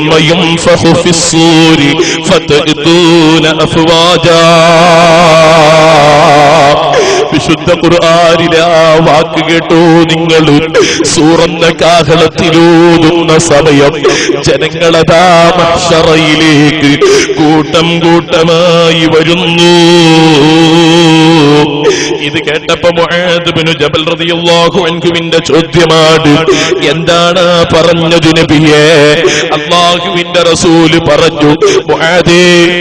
ثم ينفخ في الصور فتأتون أفواجا വിശുദ്ധ ഖുർആനിലെ ആ വാക്ക് കേട്ടോ നിങ്ങൾ സൂറന്ന കാഹളത്തിലൂതുന്ന സമയം ജനങ്ങളതാ മഹ്ശറയിലേക്ക് കൂട്ടം കൂട്ടമായി വരുന്നു ഇത് കേട്ടപ്പോ മുആദ് ബിനു ജബൽ ചോദ്യമാണ് എന്താണ് പറഞ്ഞു നബിയെ അള്ളാഹുവിന്റെ റസൂൽ പറഞ്ഞു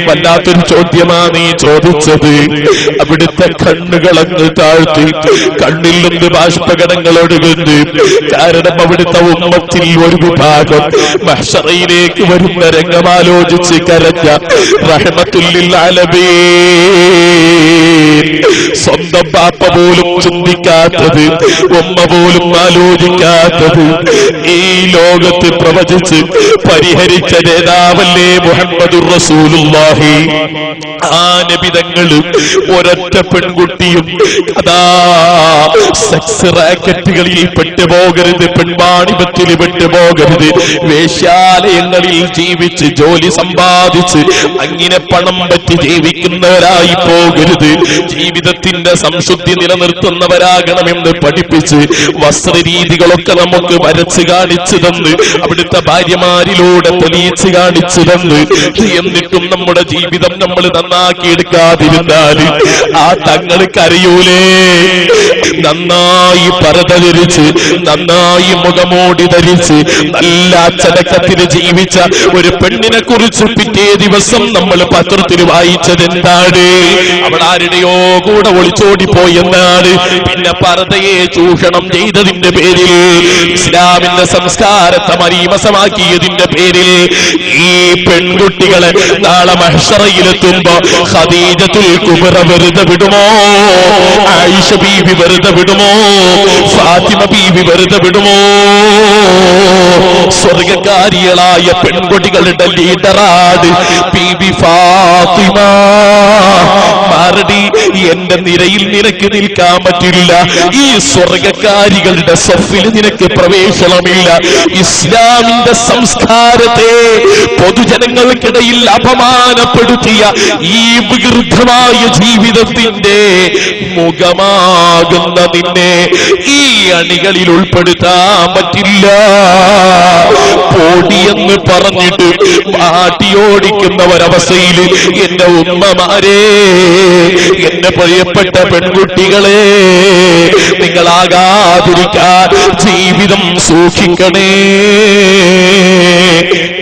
വല്ലാത്തൊരു ചോദ്യമാ നീ ചോദിച്ചത്. അവിടുത്തെ കണ്ണുകളങ്ങ് താഴ്ത്തി കണ്ണിൽ നിന്ന് ബാഷ്പകടങ്ങൾ ഒഴുകുന്നു. കാരണം അവിടുത്തെ ഉമ്മത്തിൽ ഒരു വിഭാഗം മഹ്ശറയിലേക്ക് വരുന്ന രംഗമാലോചിച്ച് കരഞ്ഞ റഹ്മത്തുല്ലിൽ സ്വന്തം പാപ്പ പോലും ചിന്തിക്കാത്തത് ഉമ്മ പോലും ആലോചിക്കാത്തത്. ഈ ലോകത്ത് പ്രവചിച്ച് പരിഹരിച്ച നേതാവല്ലേ മുഹമ്മദ് റസൂലുള്ളാഹി? ആ നബിതങ്ങൾ ഒരൊറ്റ പെൺകുട്ടിയും അതാ സെക്സ് റാക്കറ്റുകളിൽ പെട്ടുപോകരുത് പെൺവാണിപത്തിൽ പെട്ടുപോകരുത്. വേശ്യാലയങ്ങളിൽ ജീവിച്ച് ജോലി സമ്പാദിച്ച് അങ്ങനെ പണം പറ്റി ജീവിക്കുന്നവരായി പോകരുത്. ജീവിതത്തിന്റെ സംശുദ്ധി നിലനിർത്തുന്നവരാകണമെന്ന് പഠിപ്പിച്ച് വസ്ത്രരീതികളൊക്കെ നമുക്ക് വരച്ച് കാണിച്ചു തന്ന് അവിടുത്തെ ഭാര്യമാരിലൂടെ തെളിയിച്ചു കാണിച്ചു തന്ന് എന്നിട്ടും നമ്മുടെ ജീവിതം നമ്മൾ നന്നാക്കി എടുക്കാതിരുന്നാൽ ആ തങ്ങൾ കരയൂലേ. നന്നായി പറതരിച്ച് നന്നായി മുഖമോടി ധരിച്ച് നല്ല അച്ചടക്കത്തിന് ജീവിച്ച ഒരു പെണ്ണിനെ കുറിച്ച് പിറ്റേ ദിവസം നമ്മൾ പത്രത്തിൽ വായിച്ചത് എന്താണ് അവൾ ആരുടെയോ കൂടെ ഒളിച്ചോടിപ്പോയി എന്നാണ്. പിന്നെ പരതയെ ചൂഷണം ചെയ്തതിന്റെ പേരിൽ ഇസ്ലാമിന്റെ സംസ്കാരത്തെ മരീമസമാക്കിയതിന്റെ പേരിൽ ഈ പെൺകുട്ടികളെ നാളെ മഹ്ഷറയിലെത്തുമ്പോ ഖദീജത്തുൽ കുബറ വെറുതെ വിടുമോ? ആയിഷ ബീവി വെറുതെ വിടുമോ? ഫാത്തിമ ബീവി വെറുതെ വിടുമോ? സ്വർഗകാരികളായ പെൺകുട്ടികളുടെ ലീഡറാണ് ബീബി ഫാത്തിമ. മാറടി. എന്റെ നിരയിൽ നിനക്ക് നിൽക്കാൻ പറ്റില്ല. ഈ സ്വർഗക്കാരികളുടെ സഫിൽ നിനക്ക് പ്രവേശനമില്ല. ഇസ്ലാമിന്റെ സംസ്കാരത്തെ പൊതുജനങ്ങൾക്കിടയിൽ അപമാനപ്പെടുത്തിയ ഈ വികൃതമായ ജീവിതത്തിന്റെ മുഖമാകുന്ന നിന്നെ ഈ അണികളിൽ ഉൾപ്പെടുത്താൻ പറ്റില്ല. പൊടിയെന്ന് പറഞ്ഞിട്ട് ആട്ടിയോടിക്കുന്നവരവസ്ഥയിൽ എന്റെ ഉമ്മമാരെ എന്റെ പ്രിയപ്പെട്ട പെൺകുട്ടികളെ നിങ്ങളാകാതിരിക്കാൻ ജീവിതം സൂക്ഷിക്കണേ.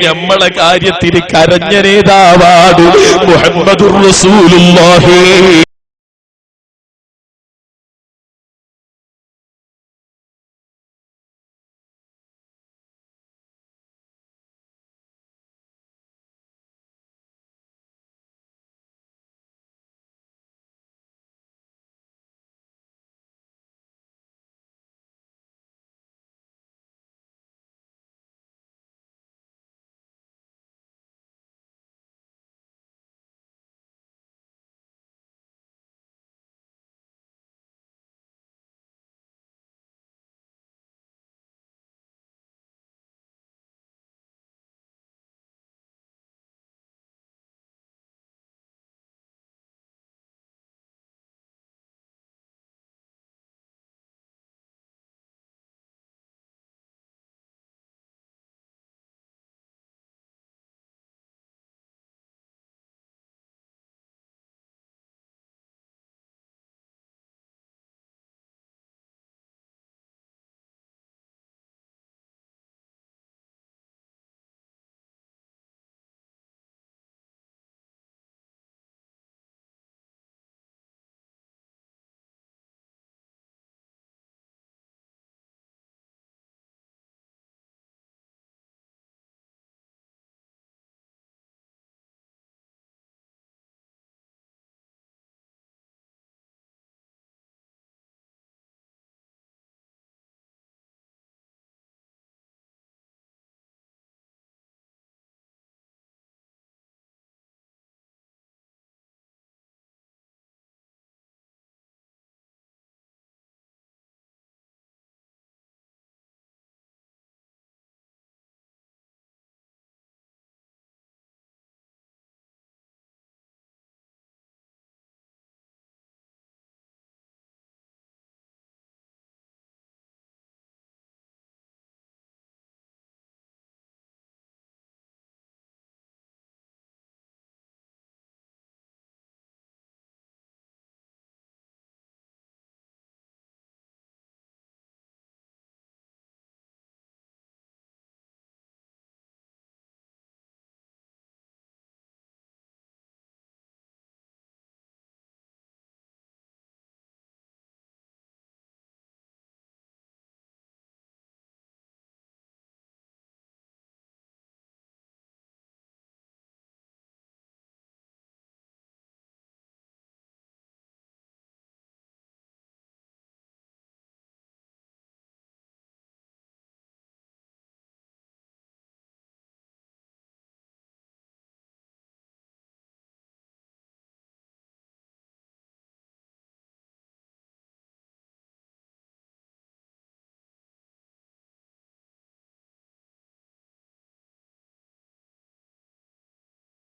നമ്മളെ കാര്യത്തിൽ കരഞ്ഞ നേതാവാണ് മുഹമ്മദുർ റസൂലുള്ളാഹി.